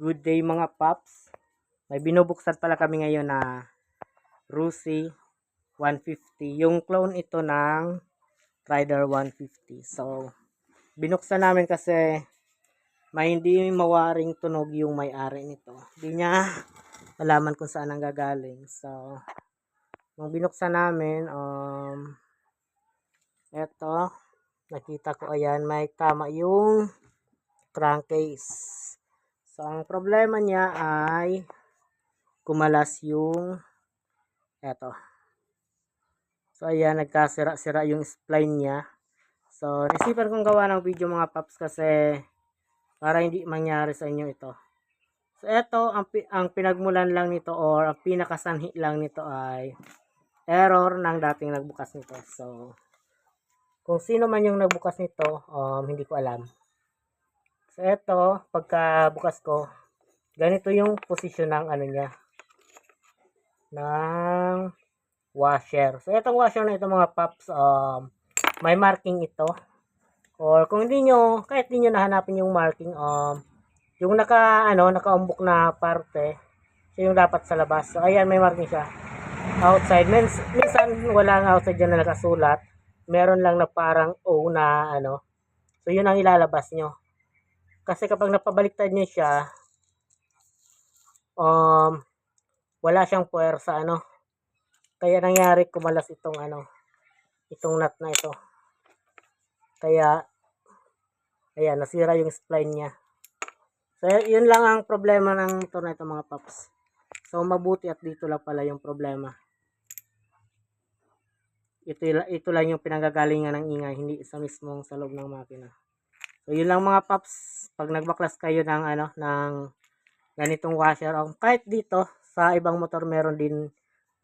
Good day mga paps. May binubuksan pala kami ngayon na Rusi 150. Yung clone ito ng Rider 150. So, binuksan namin kasi may hindi mawaring tunog yung may-ari nito. Hindi niya malaman kung saan ang gagaling. So, nung binuksan namin, um, eto, nakita ko ayan, may tama yung crankcase. So, ang problema niya ay kumalas yung eto. So, ayan, nagkasira-sira yung spline niya. So, nasipan kong gawa ng video mga paps kasi para hindi mangyari sa inyo ito. So, eto, ang, ang pinagmulan lang nito or ang pinakasanhi lang nito ay error ng dating nagbukas nito. So, kung sino man yung nagbukas nito, um, hindi ko alam. So, eto, pagka bukas ko, ganito yung posisyon ng ano niya, ng washer. So, itong washer na ito mga paps, um, may marking ito. Or kung hindi nyo, kahit hindi nyo nahanapin yung marking, um, yung naka, ano, nakaumbok na parte, siya yung dapat sa labas. So, ayan, may marking siya. Outside. Mins, minsan, wala nga outside dyan na nakasulat. Meron lang na parang O na, ano. So, yun ang ilalabas nyo. Kasi kapag napabaliktad nyo siya, um, wala siyang puwersa, ano. Kaya nangyari kumalas itong, ano, itong nut na ito. Kaya, ayan, nasira yung spline niya. So, yun lang ang problema ng motor na ito mga paps. So, mabuti at dito lang pala yung problema. Ito, ito lang yung pinagagalingan ng ingay, hindi sa mismong sa loob ng makina. So, yun lang mga paps. Pag nagbaklas kayo ng, ano, ng ganitong washer, o kahit dito, sa ibang motor meron din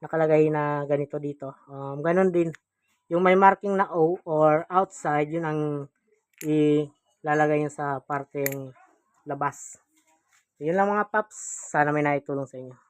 nakalagay na ganito dito. Um, ganon din. Yung may marking na O or outside, yun ang ilalagay nyo sa parteng labas. Yun lang mga paps. Sana may naitulong sa inyo.